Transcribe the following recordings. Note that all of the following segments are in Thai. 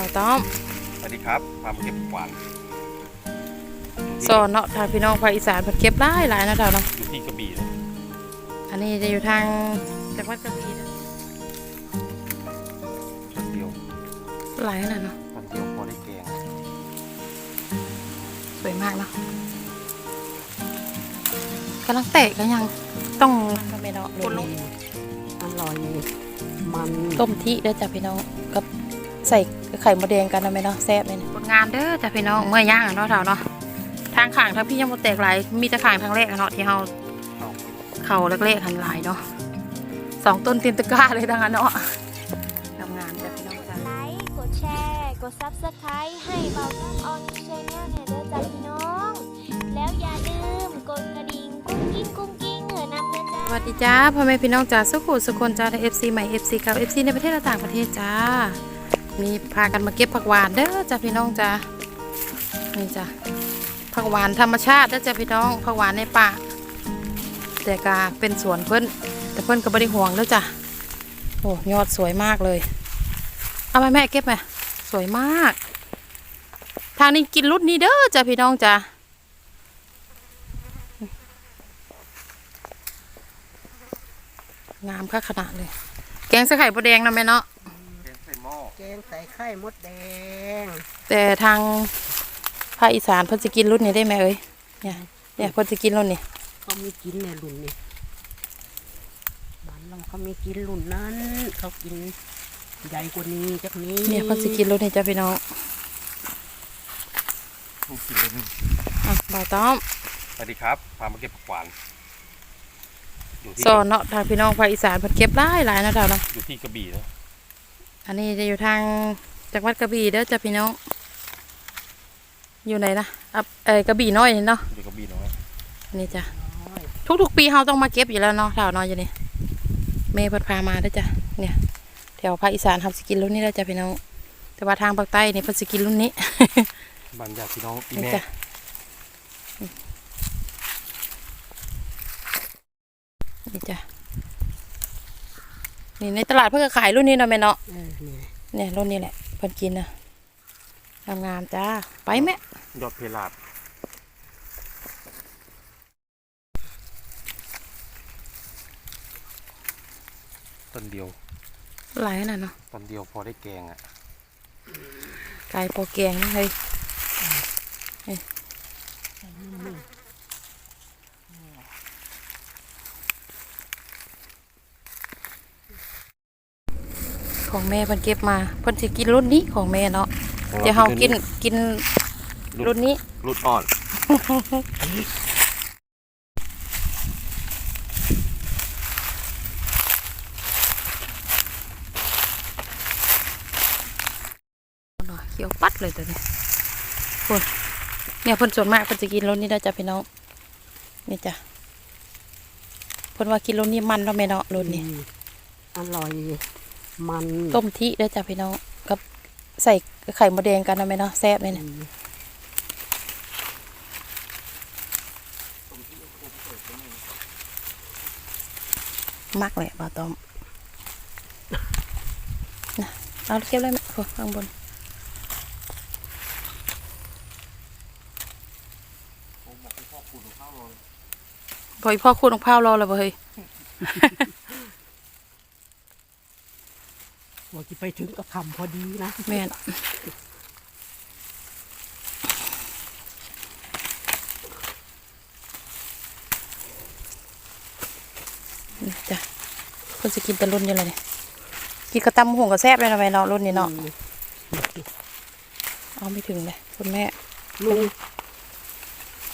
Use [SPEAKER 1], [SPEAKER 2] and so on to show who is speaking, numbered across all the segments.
[SPEAKER 1] บ่าวต้อม
[SPEAKER 2] สวัสดีครับพามาเก็บกวาง
[SPEAKER 1] สอนเนาะทางพี่น้องภาคอีสานเพิ่นเก็บหลายหลายนะเท่าเนาะ
[SPEAKER 2] อยู่ที่กระบี่นะ
[SPEAKER 1] อันนี้จะอยู่ทางจังหวัดกระบี่นะ
[SPEAKER 2] ต้นเดียว
[SPEAKER 1] หลายขนาดเนาะ
[SPEAKER 2] ต้นเดียวพอได้แกง
[SPEAKER 1] สวยมากเนาะกำลังแตกกันยังต้องทำไมเนาะคนลง
[SPEAKER 3] อร่อย มัน
[SPEAKER 1] ต้มที่เด้อจ้ะพี่น้องกับ ใส่ไข่มดแดงกันนะแม่เนาะแซ่บเลยผลงานเด้อจ้ะพี่น้องเมื่อย่างอะเนาะเท่าเนาะทางข้างทางพี่ยังบ่แตกหลายมีแต่ข้างทางแรกอะเนาะที่เฮา
[SPEAKER 2] เอา
[SPEAKER 1] เขาเล็กๆหันหลายเนาะสองต้นเต็มตะกร้าเลยดังนั้นเนาะทำงานจ้ะพี่น้องจ้ะ
[SPEAKER 4] ไลค์กดแชร์กด Subscribe ให้เบาต้อมออนชแนลเนี่ยเด้อจ้าพี่น้อง แล้วอย่าลืมกดกระดิ่งกุ้งกิ้งกุ้งกิ้งเหอะนำเด้อจ้า
[SPEAKER 1] สวัสดีจ้าพ่อแม่พี่น้องจ้าสุขุสุคนจ้าใน FC ใหม่ FC เก่า FC ในประเทศและต่างประเทศจ้า มีพากันมาเก็บผักหวานเด้อจ้าพี่น้องจ้านี่จ้าผักหวานธรรมชาติเด้อจ้าพี่น้องผักหวานในป่าแต่กาเป็นสวนเพิ่นแต่เพิ่นก็บ่ได้ห่วงเด้อจ้าโอ้ยอดสวยมากเลย เอาไปแม่เก็บไหมสวยมาก ทางนี้กินรุ่นนี้เด้อจ้าพี่น้องจ้างามค่าขนาดเลย แกงใส่ไข่มดแดงนะแม่เนาะ
[SPEAKER 2] แกงใส่
[SPEAKER 3] ไข่มดแดง
[SPEAKER 1] แต่ทางภาคอีสานเพิ่นจะกินรุ่นนี้ได้ไหมเอ้ยเนี่ยเนี่ยเพิ่นจะกินรุ่นนี้
[SPEAKER 3] เขาไม่กินในรุ่นนี้บ้านเราเขาไม่กินรุ่นนั้น เขากินใหญ่กว่านี้จากนี้
[SPEAKER 1] เนี่ยเพิ่นจะกินรุ่นนี้จ้ะพี่น้อง
[SPEAKER 2] ลูกกินเลยนี่
[SPEAKER 1] อะบ่าวต้อม
[SPEAKER 2] สวัสดีครับพามาเก็บกวางอยู่ที่
[SPEAKER 1] สอนเนาะทางพี่น้องภาคอีสานเพิ่นเก็บหลายหลายนะเท่าเนาะ
[SPEAKER 2] อยู่ที่กระบี่นะ
[SPEAKER 1] อันนี้จะอยู่ทางจังหวัดกระบี่เด้อจ้ะพี่น้อง อยู่ไหนนะอะเอ้ยกระบี่น้อยนี่เนาะ
[SPEAKER 2] อยู่กระบี่น้อย
[SPEAKER 1] อันนี้จ้ะ
[SPEAKER 3] น้อย
[SPEAKER 1] ทุกๆปีเราต้องมาเก็บอยู่แล้วเนาะแถวน้อยอยู่นี่เมย์เพิ่นพามาเด้อจ้ะเนี่ยแถวภาคอีสานทำสกินรุ่นนี้แล้วจ้ะพี่น้อง แต่ว่าทางภาคใต้นี่เพิ่นสกินรุ่นนี้
[SPEAKER 2] บ้านญาติพี่น้องพี่
[SPEAKER 1] นี่
[SPEAKER 2] แม่
[SPEAKER 1] จ้ะนี่จ้ะ นี่ในตลาดเพิ่นก็ขายรุ่นนี้เนาะแม่เนาะ
[SPEAKER 3] เออนี่
[SPEAKER 1] เนี่ยรุ่นนี้แหละเพิ่นกินนะงามๆจ้าไปแม่
[SPEAKER 2] ยอดเพลาดต้นเดียว
[SPEAKER 1] หลายขนาดเนาะ
[SPEAKER 2] ต้นเดียวพอได้แกงอะ
[SPEAKER 1] ไก่โปรแกงนะเฮ้ย ของแม่เพิ่นเก็บมาเพิ่นสิกินรุ่นนี้ของแม่เนาะเดี๋ยวเฮากินกินรุ่นนี้
[SPEAKER 2] รุ่นอ่อน
[SPEAKER 1] เนาะเขียวปัดเลยตัวนี้คนเนี่ยเพิ่นส่วนมากเพิ่นจะกินรสนี้ได้อจ้ะพี่น้องนี่จ้ะเพิ่นว่ากินรสนี้มันเนาะแม่เนาะรสนี้
[SPEAKER 3] อืมอร่อย มัน
[SPEAKER 1] ต้มที่ได้อจ้ะพี่น้องกับใส่ไข่มดแดงกันเนาะแม่เนาะแซ่บเลยเนี่ย
[SPEAKER 3] อืม
[SPEAKER 1] มักแหละบ่าวต้อมนะเอาเก็บเลยแม่โอ้ข้างบนพออีพ่อคูดของข้าวรอแล้วบ่เฮ้ย
[SPEAKER 3] ว่าจะไปถึงกับคำพอดีนะ
[SPEAKER 1] แม่นนี่จ้ะเพิ่นสิกินแต่รุ่นอยู่เลยเนี่ยกินกระตำหงกับแซ่บเลยนะแม่เนาะรุ่นนี้เนาะ
[SPEAKER 3] อืม
[SPEAKER 1] เอาไม่ถึงเลยคุณแม่
[SPEAKER 3] ลุง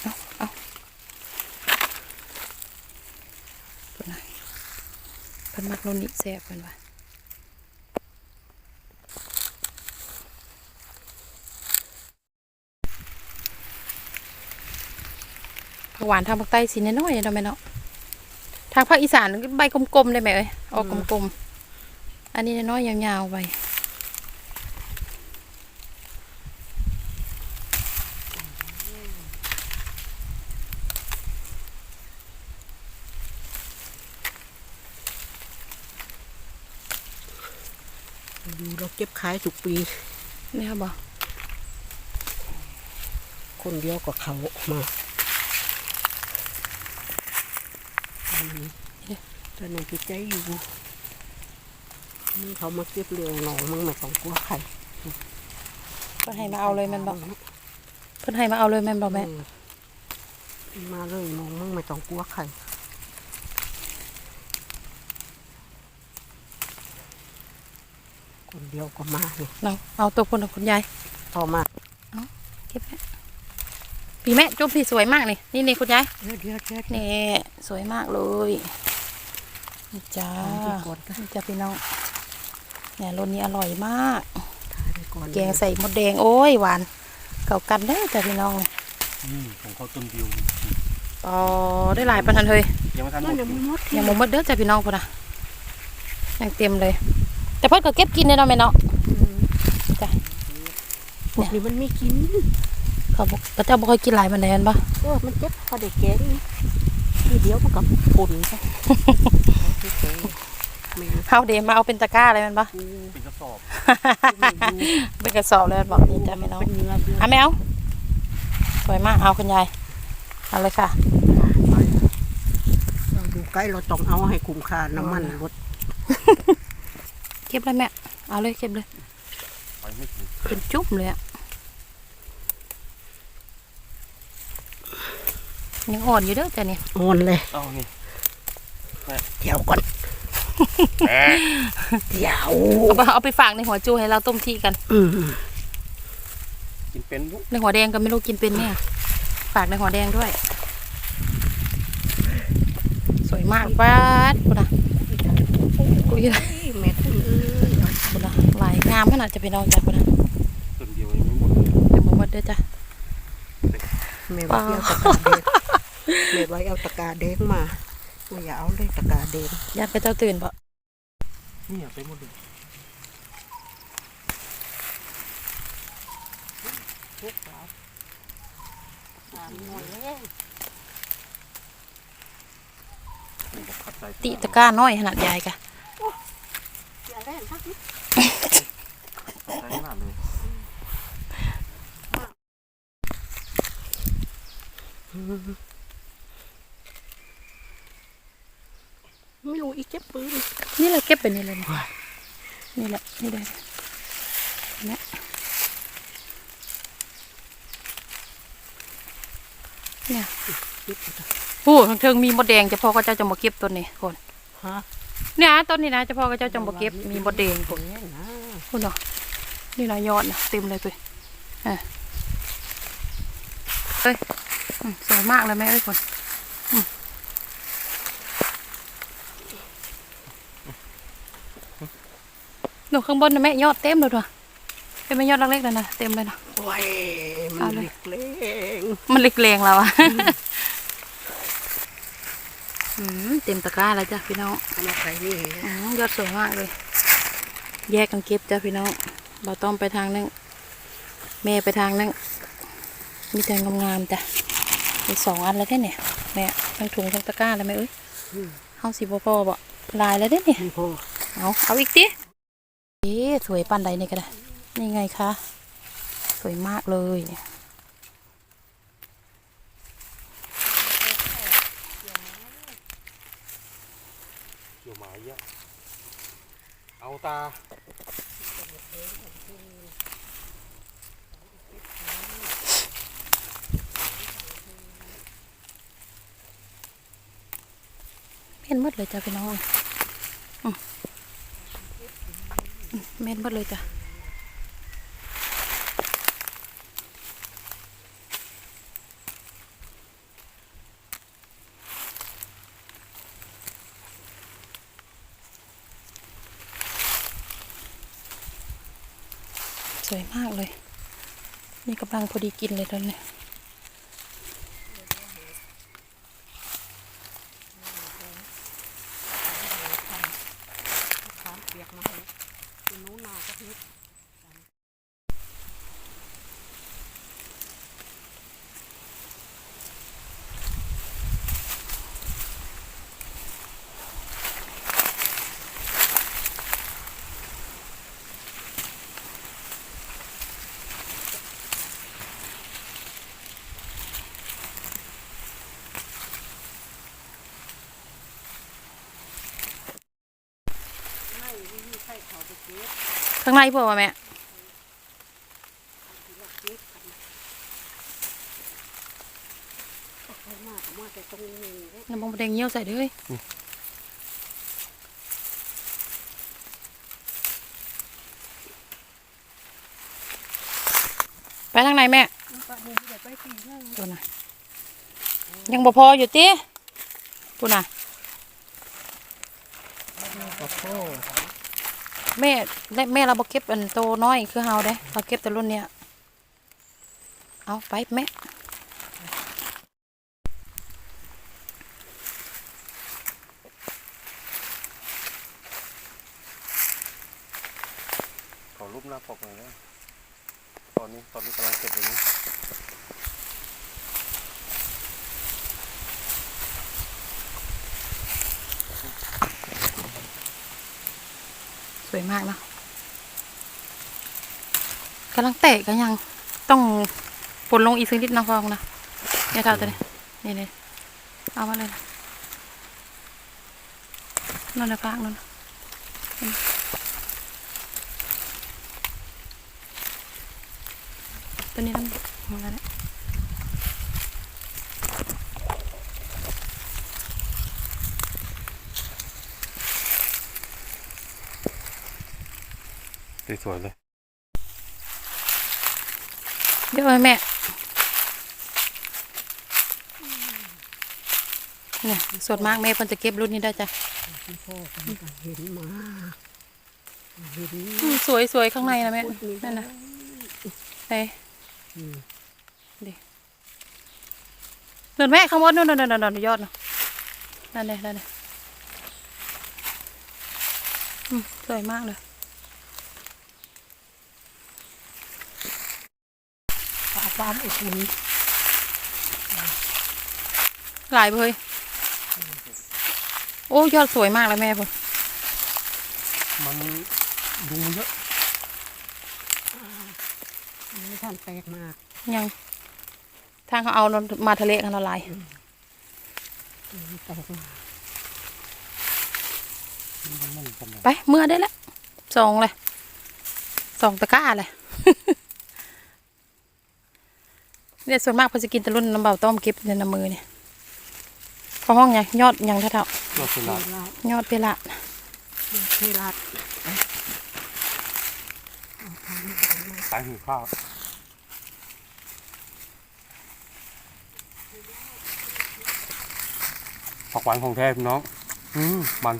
[SPEAKER 1] เอาเอาเพิ่นน่ะเพิ่นมักรุ่นนี้แซ่บเพิ่นว่า ผักหวานทางภาคใต้สีน้อยๆเนาะแม่เนาะทางภาคอีสานใบกลมๆได้ไหมเอ้ยออกกลมๆอันนี้น้อยๆยาวๆไป
[SPEAKER 3] อยู่เราเก็บขายทุกปี
[SPEAKER 1] เนี่ยบ่
[SPEAKER 3] คนเดียวก็เขามา อืมแต่หนูจิตใจอยู่นี่เขามาเก็บเรือหนองมึงไม่ต้องกลัวใคร
[SPEAKER 1] เพิ่นให้มาเอาเลยแม่นบ่เพิ่นให้มาเอาเลยแม่นบ่แม่
[SPEAKER 3] เออมาเลยหนองมึงไม่ต้องกลัวใครคนเดียวก็มาเนี่ย
[SPEAKER 1] เราเอาตัวพุ่นกับคุณยาย
[SPEAKER 3] พอมา
[SPEAKER 1] เก็บแม่ พี่แม่จุ๊บพี่สวยมากนี่นี่นี่คุณยาย
[SPEAKER 3] เดี๋ยวเดี๋ยวเดี๋ยว
[SPEAKER 1] นี่สวยมากเลยนี่จ้า
[SPEAKER 3] ถ่ายไปก่อนนะ
[SPEAKER 1] นี่จ้าพี่น้องเนี่ยรสนี้อร่อยมาก
[SPEAKER 3] ถ่ายไปก่อน
[SPEAKER 1] แกงใส่มดแดงโอ้ยหวานเก่ากันเด้อจ้าพี่น้อง
[SPEAKER 2] อืมของเขาต้นเดียว
[SPEAKER 1] อ๋อได้หลายปันทันเฮย
[SPEAKER 2] ยังไม่ทันหม
[SPEAKER 3] นั่น
[SPEAKER 2] ด
[SPEAKER 3] ยังไม่หมด
[SPEAKER 1] ยังบ่หมดเด้อจ้าพี่น้องพุ่นน่ะยังเต็มเลย แต่เพิ่นก็เก็บกินได้เนาะแม่เนาะจ้ะ
[SPEAKER 3] พวกนี้มันไม่กิน
[SPEAKER 1] เขาบอกเขาเจ้าบ่ค่อยกินหลายมันแดนปะ
[SPEAKER 3] เออมันเจ็บพอได้แกงทีเดียวมันก็ปุ่นไปแม่
[SPEAKER 1] เฮาเดมาเอาเป็นตะกร้าอะไรแมันปะ
[SPEAKER 3] กู
[SPEAKER 2] เป็นกระสอบ
[SPEAKER 1] เป็นกระสอบเลยบอกนี่จ้าพี่น้อง
[SPEAKER 3] เป็นเนื้อเนื้อ
[SPEAKER 1] อะแมวสวยมากเอาคุณยายเอาเลยค่ะ
[SPEAKER 3] เราดูใกล้เราต้องเอาให้คุ้มค่าน้ำมันรถ
[SPEAKER 1] เก็บเลยแม่เอาเลยเก็บเลย
[SPEAKER 2] ไปไม่ถึง
[SPEAKER 1] เป็นจุ่มเลยอะ ยังอ่อนอยู่เด้อจ้ะนี่
[SPEAKER 3] โอนเลย
[SPEAKER 2] เอ้านี่
[SPEAKER 3] เดี๋ยวก่อน
[SPEAKER 2] แหม
[SPEAKER 3] เดี๋ยว
[SPEAKER 1] เอาไปเอาไปฝากในหัวจูให้เราต้มทีกัน
[SPEAKER 3] อืม
[SPEAKER 2] กินเป็นลูก
[SPEAKER 1] ในหัวแดงก็ไม่รู้กินเป็นเนี่ยฝากในหัวแดงด้วย สวยมากป้าดคุณนะกูอยืน
[SPEAKER 3] แม่คุณเอ้ย
[SPEAKER 1] คุณนะหลายงามขนาดจะไปนอนจ้ะคุณนะ
[SPEAKER 2] ต้นเดียวยังไม่หมดเลย
[SPEAKER 1] เดี๋ยวบอกว่าเด้อจ้ะ
[SPEAKER 3] แม่ว่าเอาตะกา แดงแม่ว่าเอาตะกาแดงมาว่าอย่าเอาเลยตะกาแดง
[SPEAKER 1] ญาติพระเจ้าตื่นปะ
[SPEAKER 2] เนี่ยไปหมดเลย
[SPEAKER 3] ทุกสาวสามหน่วยแล้ว
[SPEAKER 2] ขัดใจ
[SPEAKER 1] ติตะกร้าน้อยขนาดใหญ่กะ
[SPEAKER 3] อย่าเล่นทักนิด
[SPEAKER 2] ใช้ขนาดเลย
[SPEAKER 3] ไม่รู้ อีเจ็บปืน
[SPEAKER 1] นี่เราเก็บไปนี่เลยนะนี่แหละนี่เลยเนี่ยเนี่ย
[SPEAKER 3] คิดอยู่จ้ะ
[SPEAKER 1] โอ้ทางเทิงมีมดแดงเฉพาะก็เจ้าจะมาเก็บต้นนี้คน
[SPEAKER 3] ฮะ
[SPEAKER 1] เนี่ยต้นนี้นะเฉพาะก็เจ้าจะมาเก็บมีมดแดงค
[SPEAKER 3] คนนนี้นะ
[SPEAKER 1] คุณเนาะนี่นะยอดนะเต็มเลยตัวอะเอ้ยอืมสวยมากเลยแม่เอ้ยคน อืมหนูข้างบนนะแม่ยอดเต็มเลยตัวเป็นแม่ยอดเล็กๆเลยนะเต็มเลยนะ
[SPEAKER 3] โอ้ยมั
[SPEAKER 1] เอา
[SPEAKER 3] น
[SPEAKER 1] เลย
[SPEAKER 3] เล็กเล้ง
[SPEAKER 1] มันเล็กแรงแล้วอะอืมเต็มตะกร้าแล้วจ้ะพี่น้อง
[SPEAKER 3] เอามาใส่นี่
[SPEAKER 1] อืมยอดสวยมากเลย แยกกันเก็บจ้ะพี่น้องเราต้องไปทางนึงแม่ไปทางนึงมีแต่งามๆจ้ะมีสองอันแล้วได้เนี่ยแม่ทั้งถุงทั้งตะกร้าแล้วไหมเอ้ยเฮาสิบ่พอบ่ลายแล้วได้เนี่ย
[SPEAKER 3] นี่พอ
[SPEAKER 1] เอาเอาอีกดิเอ๊ะ สวยปานใดนี่ก็ได้ นี่ไงคะ สวยมากเลยเนี่ย
[SPEAKER 2] เกี่ยวหมายเยอะเอาตา
[SPEAKER 1] เม่นหมดเลยจ้ะพี่น้องอืมอื มเม่หมดเลยจ้ะสวยมากเลย นี่กำลังพอดีกินเลยตอนนี้
[SPEAKER 3] ถามเปียกมาให้หนูนาก็นิด
[SPEAKER 1] น ข้างในพวกว่าแม่
[SPEAKER 3] เอามาเอามาแต่ตรงนี้เลย
[SPEAKER 1] น้ำมันแดงเงี้ยวใส่เลยไปทางไหนแม่
[SPEAKER 3] ปลาหนึ่งเดี๋ยวไปกินเรื่อง
[SPEAKER 1] ตัวน่ะยังบ่พออยู่ติตัวน่ะ
[SPEAKER 3] โอ้โห
[SPEAKER 1] แม่และแม่เราบ่เก็บอันโตน้อยคือเฮาเด้เราเก็บแต่รุ่นเนี้ยเอาไปแม่
[SPEAKER 2] ขอรูปหน้าปกหน่อยนะตอนนี้ตอนนี้กำลังเก็บอยู่นี้
[SPEAKER 1] สวยมากเนาะกำลังแตกกันยังต้องปนลงอีกสักนิดนะฟองนะเนี่ยเท่าตัวนี้นี่นี่เอามาเลยนะนั่นนะฟางนั่นตัวนี้น้ำมันอะไร
[SPEAKER 2] สวยๆเลย
[SPEAKER 1] เดี๋ยวให้แม่เนี่ยส่วนมากแม่เพิ่นจะเก็บรุ่นนี้ได้จ้ะ
[SPEAKER 3] พ่อเห็นมาเห็น
[SPEAKER 1] สวยสวยข้างในนะแม่นั่นนะไป
[SPEAKER 3] อืม
[SPEAKER 1] เดินแม่ข้างบนนู่นนู่นนู่นยอดเนาะนั่นเลยนั่นเลยสวยมากเลย
[SPEAKER 3] ปลาปลาอุคุณ
[SPEAKER 1] หลายเลยโอ้ยอดสวยมากเลยแม่ผม
[SPEAKER 2] มันยุงมันเยอะ
[SPEAKER 3] ไม่ท่านแปลกมาก
[SPEAKER 1] ยัง ทางเขาเอามาทะเลกันละลาย
[SPEAKER 3] แปลกมาก
[SPEAKER 2] มันไม่กันเลย
[SPEAKER 1] ไปเมื่อได้แล้วสองเลยสองตะกร้าเลย เนี่ยส่วนมากเขาจะกินแต่รุ่นน้ำเบาต้มเก็บในน้ำมือเนี่ยพอห้องไงยอดยังเท่า
[SPEAKER 2] ยอดสุ
[SPEAKER 3] เท
[SPEAKER 2] ลา
[SPEAKER 3] ราด
[SPEAKER 1] ๆยอดเปละ
[SPEAKER 3] เทราด
[SPEAKER 2] สายหูข้าวผักหวานของแท้พี่น้อง อืมมัน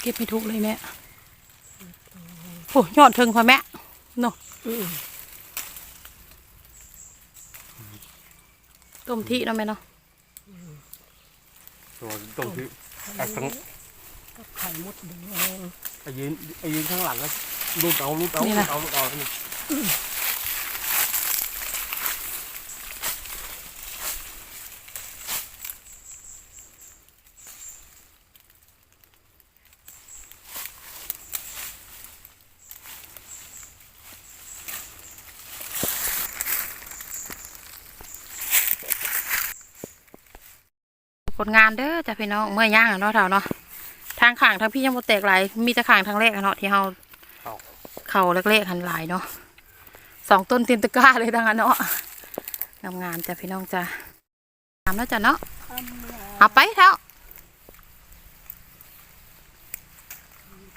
[SPEAKER 1] เก็บไม่ถูกเลยแม่โอ้ยอดเทิงพอแม่ เนาะ
[SPEAKER 3] อืม
[SPEAKER 1] ต้มที่เนาะแม่เนาะ
[SPEAKER 2] ตัวตรงที่ไอ้ทั้ง
[SPEAKER 3] ก็ไข่มดแดง
[SPEAKER 2] ไอ้ยืนไอ้ยืนข้างหลังก็รูดเอารูดเอารูดเอารูดเอา
[SPEAKER 1] ผลงานเด้อจ้ะพี่น้องเมื่อย่างเนาะเท่าเนาะทางขางทางพี่ยังบ่แตกหลายมีแต่ขางทางแรกอะเนาะที่เฮา
[SPEAKER 2] เอา
[SPEAKER 1] เข่าเล็กๆหันหลายเนาะสองต้นเต็มตะกร้าเลยดังนั้นเนาะงามงามจ้ะพี่น้องจ้ะงามแล้วจ้ะเนาะเอาไปเท่า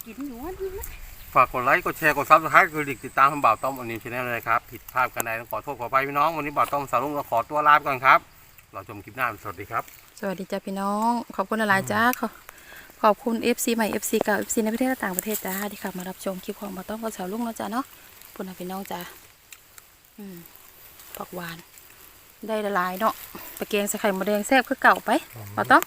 [SPEAKER 3] กินหนวดนี่นะ
[SPEAKER 2] ฝากกดไลค์กดแชร์กดซับสไครต์กดติดตามทางบ่าวต้อมอันนี้ชแนลเลยครับผิดพลาดกันใดต้องขอโทษขออภัยพี่น้องวันนี้บ่าวต้อมสาวลุงเราขอตัวลาไปก่อนครับ เราชมคลิปหน้าสวัสดีครับ
[SPEAKER 1] สวัสดีจ้ะพี่น้อง ขอบคุณหลายๆจ้าขอขอบคุณ FC ใหม่ FC เก่า FC ในประเทศและต่างประเทศจ้าที่ขับมารับชมคลิปของมาต้องกับสาวลุงเนาะจ้าเนาะขอบคุณนะพี่น้องจ้าอืมผักหวาน ได้ละลายเนาะไปเกงใส่ไข่มดแดงแซ่บคือเก่าไปมาต้อง